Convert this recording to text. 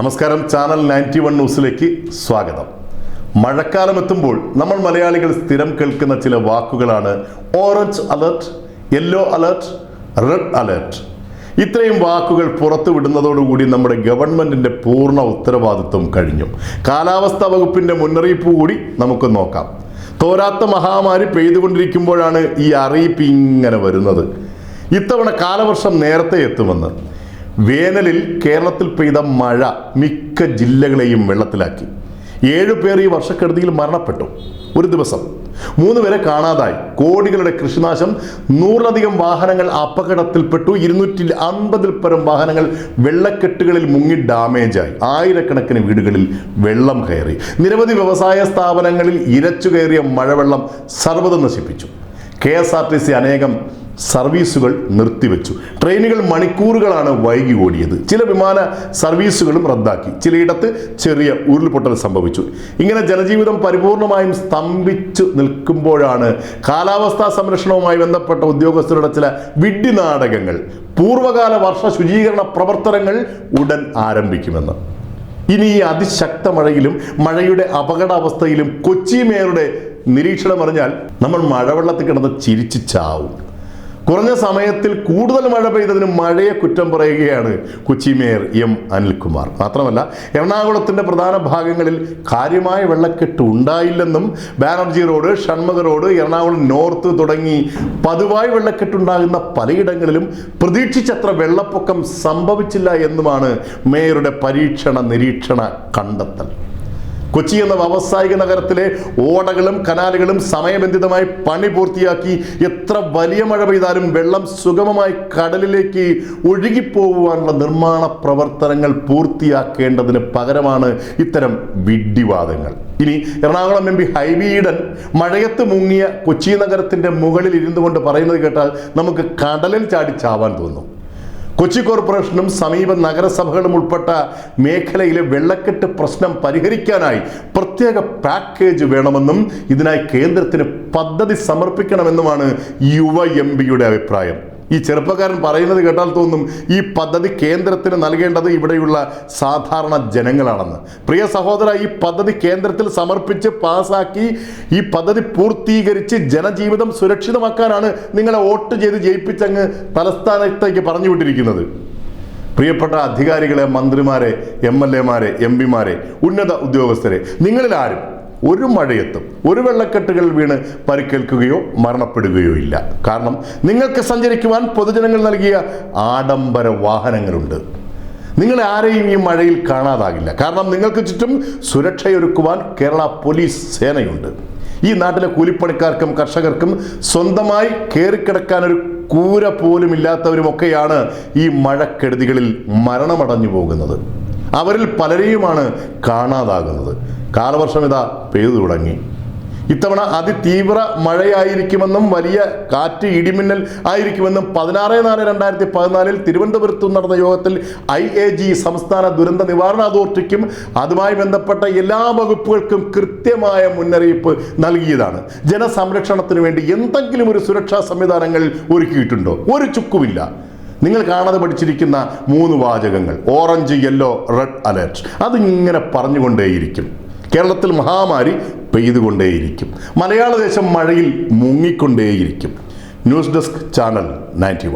നമസ്കാരം. Channel ninety one ന്യൂസിലേക്ക് സ്വാഗതം. മഴക്കാലം എത്തുമ്പോൾ നമ്മൾ മലയാളികൾ സ്ഥിരം കേൾക്കുന്ന ചില വാക്കുകളാണ് orange alert yellow alert red alert. ഇത്രയും വാക്കുകൾ പുറത്തു വിടുന്നതോടുകൂടി നമ്മുടെ ഗവൺമെന്റിന്റെ പൂർണ ഉത്തരവാദിത്വം കഴിഞ്ഞു. കാലാവസ്ഥാ വകുപ്പിന്റെ മുന്നറിയിപ്പ് കൂടി നമുക്ക് നോക്കാം. തോരാത്ത മഹാമാരി പെയ്തുകൊണ്ടിരിക്കുമ്പോഴാണ് ഈ അറിയിപ്പ് ഇങ്ങനെ വരുന്നത്. ഇത്തവണ കാലവർഷം നേരത്തെ എത്തുമെന്ന്. വേനലിൽ കേരളത്തിൽ പെയ്ത മഴ മിക്ക ജില്ലകളെയും വെള്ളത്തിലാക്കി. ഏഴു പേർ ഈ വർഷക്കെടുതിയിൽ മരണപ്പെട്ടു. ഒരു ദിവസം. മൂന്ന് പേരെ കാണാതായി. കോടികളുടെ കൃഷിനാശം. നൂറിലധികം വാഹനങ്ങൾ അപകടത്തിൽപ്പെട്ടു. ഇരുന്നൂറ്റി അൻപതിൽ പരം വാഹനങ്ങൾ വെള്ളക്കെട്ടുകളിൽ മുങ്ങി ഡാമേജായി. ആയിരക്കണക്കിന് വീടുകളിൽ വെള്ളം കയറി. നിരവധി വ്യവസായ സ്ഥാപനങ്ങളിൽ ഇരച്ചു കയറിയ മഴവെള്ളം സർവതും നശിപ്പിച്ചു. K S R T C അനേകം സർവീസുകൾ നിർത്തിവെച്ചു. ട്രെയിനുകൾ മണിക്കൂറുകളാണ് വൈകി ഓടിയത്. ചില വിമാന സർവീസുകളും റദ്ദാക്കി. ചിലയിടത്ത് ചെറിയ ഉരുൾപൊട്ടൽ സംഭവിച്ചു. ഇങ്ങനെ ജനജീവിതം പരിപൂർണമായും സ്തംഭിച്ചു നിൽക്കുമ്പോഴാണ് കാലാവസ്ഥാ സംരക്ഷണവുമായി ബന്ധപ്പെട്ട ഉദ്യോഗസ്ഥരുടെ ചില വിഡ്ഢി നാടകങ്ങൾ വർഷ ശുചീകരണ പ്രവർത്തനങ്ങൾ ഉടൻ ആരംഭിക്കുമെന്ന്. ഇനി ഈ അതിശക്ത മഴയിലും മഴയുടെ അപകടാവസ്ഥയിലും കൊച്ചി മേയറുടെ നിരീക്ഷണം അറിഞ്ഞാൽ നമ്മൾ മഴവെള്ളത്തിൽ കിടന്ന് ചിരിച്ചു ചാവും. കുറഞ്ഞ സമയത്തിൽ കൂടുതൽ മഴ പെയ്തതിന് മഴയെ കുറ്റം പറയുകയാണ് കൊച്ചി മേയർ എം അനിൽകുമാർ. മാത്രമല്ല എറണാകുളത്തിന്റെ പ്രധാന ഭാഗങ്ങളിൽ കാര്യമായ വെള്ളക്കെട്ട് ഉണ്ടായില്ലെന്നും Banerji road Shanmugha road Ernakulam north തുടങ്ങി പതിവായി വെള്ളക്കെട്ടുണ്ടാകുന്ന പലയിടങ്ങളിലും പ്രതീക്ഷിച്ചത്ര വെള്ളപ്പൊക്കം സംഭവിച്ചില്ല എന്നുമാണ് മേയറുടെ പരീക്ഷണ നിരീക്ഷണ കണ്ടെത്തൽ. കൊച്ചി എന്ന വ്യാവസായിക നഗരത്തിലെ ഓടകളും കനാലുകളും സമയബന്ധിതമായി പണി പൂർത്തിയാക്കി എത്ര വലിയ മഴ പെയ്താലും വെള്ളം സുഗമമായി കടലിലേക്ക് ഒഴുകിപ്പോകുവാനുള്ള നിർമ്മാണ പ്രവർത്തനങ്ങൾ പൂർത്തിയാക്കേണ്ടതിന് പകരമാണ് ഇത്തരം വിഡ്ഢിവാദങ്ങൾ. ഇനി എറണാകുളം എം പി ഹൈബി മഴയത്ത് മുങ്ങിയ കൊച്ചി നഗരത്തിന്റെ മുകളിൽ ഇരുന്നു കൊണ്ട് പറയുന്നത് കേട്ടാൽ നമുക്ക് കടലിൽ ചാടി ചാവാൻ തോന്നും. കൊച്ചി കോർപ്പറേഷനും സമീപ നഗരസഭകളും ഉൾപ്പെട്ട മേഖലയിലെ വെള്ളക്കെട്ട് പ്രശ്നം പരിഹരിക്കാനായി പ്രത്യേക പാക്കേജ് വേണമെന്നും ഇതിനായി കേന്ദ്രത്തിന് പദ്ധതി സമർപ്പിക്കണമെന്നുമാണ് യുവ എം പിയുടെ അഭിപ്രായം. ഈ ചെറുപ്പക്കാരൻ പറയുന്നത് കേട്ടാൽ തോന്നും ഈ പദ്ധതി കേന്ദ്രത്തിന് നൽകേണ്ടത് ഇവിടെയുള്ള സാധാരണ ജനങ്ങളാണെന്ന്. പ്രിയ സഹോദര ഈ പദ്ധതി കേന്ദ്രത്തിൽ സമർപ്പിച്ച് പാസാക്കി ഈ പദ്ധതി പൂർത്തീകരിച്ച് ജനജീവിതം സുരക്ഷിതമാക്കാനാണ് നിങ്ങളെ വോട്ട് ചെയ്ത് ജയിപ്പിച്ചങ്ങ് തലസ്ഥാനത്തേക്ക് പറഞ്ഞു വിട്ടിരിക്കുന്നത് പ്രിയപ്പെട്ട അധികാരികളെ മന്ത്രിമാരെ എം എൽ എമാരെ എം പിമാരെ ഉന്നത ഉദ്യോഗസ്ഥരെ നിങ്ങളിൽ ആരും ഒരു മഴയെത്തും ഒരു വെള്ളക്കെട്ടുകൾ വീണ് പരിക്കേൽക്കുകയോ മരണപ്പെടുകയോ ഇല്ല. കാരണം നിങ്ങൾക്ക് സഞ്ചരിക്കുവാൻ പൊതുജനങ്ങൾ നൽകിയ ആഡംബര വാഹനങ്ങളുണ്ട്. നിങ്ങൾ ആരെയും ഈ മഴയിൽ കാണാതാകില്ല. കാരണം നിങ്ങൾക്ക് ചുറ്റും സുരക്ഷയൊരുക്കുവാൻ കേരള പോലീസ് സേനയുണ്ട്. ഈ നാട്ടിലെ കൂലിപ്പണിക്കാർക്കും കർഷകർക്കും സ്വന്തമായി കയറിക്കിടക്കാൻ ഒരു കൂര പോലും ഇല്ലാത്തവരുമൊക്കെയാണ് ഈ മഴക്കെടുതികളിൽ മരണമടഞ്ഞു പോകുന്നത്. അവരിൽ പലരെയുമാണ് കാണാതാകുന്നത്. കാലവർഷം ഇതാ പെയ്തു തുടങ്ങി. ഇത്തവണ അതിതീവ്ര മഴയായിരിക്കുമെന്നും വലിയ കാറ്റ് ഇടിമിന്നൽ ആയിരിക്കുമെന്നും പതിനാറ് നാല് രണ്ടായിരത്തി പതിനാലിൽ തിരുവനന്തപുരത്ത് നടന്ന യോഗത്തിൽ ഐ എ ജി സംസ്ഥാന ദുരന്ത നിവാരണ അതോറിറ്റിക്കും അതുമായി ബന്ധപ്പെട്ട എല്ലാ വകുപ്പുകൾക്കും കൃത്യമായ മുന്നറിയിപ്പ് നൽകിയതാണ്. ജനസംരക്ഷണത്തിന് വേണ്ടി എന്തെങ്കിലും ഒരു സുരക്ഷാ സംവിധാനങ്ങൾ ഒരുക്കിയിട്ടുണ്ടോ? ഒരു ചുക്കുമില്ല. നിങ്ങൾ കാണാതെ പഠിച്ചിരിക്കുന്ന മൂന്ന് വാചകങ്ങൾ. ഓറഞ്ച് യെല്ലോ റെഡ് അലേർട്ട് അതിങ്ങനെ പറഞ്ഞുകൊണ്ടേയിരിക്കും. കേരളത്തിൽ മഹാമാരി പെയ്തുകൊണ്ടേയിരിക്കും. മലയാള ദേശം മഴയിൽ മുങ്ങിക്കൊണ്ടേയിരിക്കും. News desk channel ninety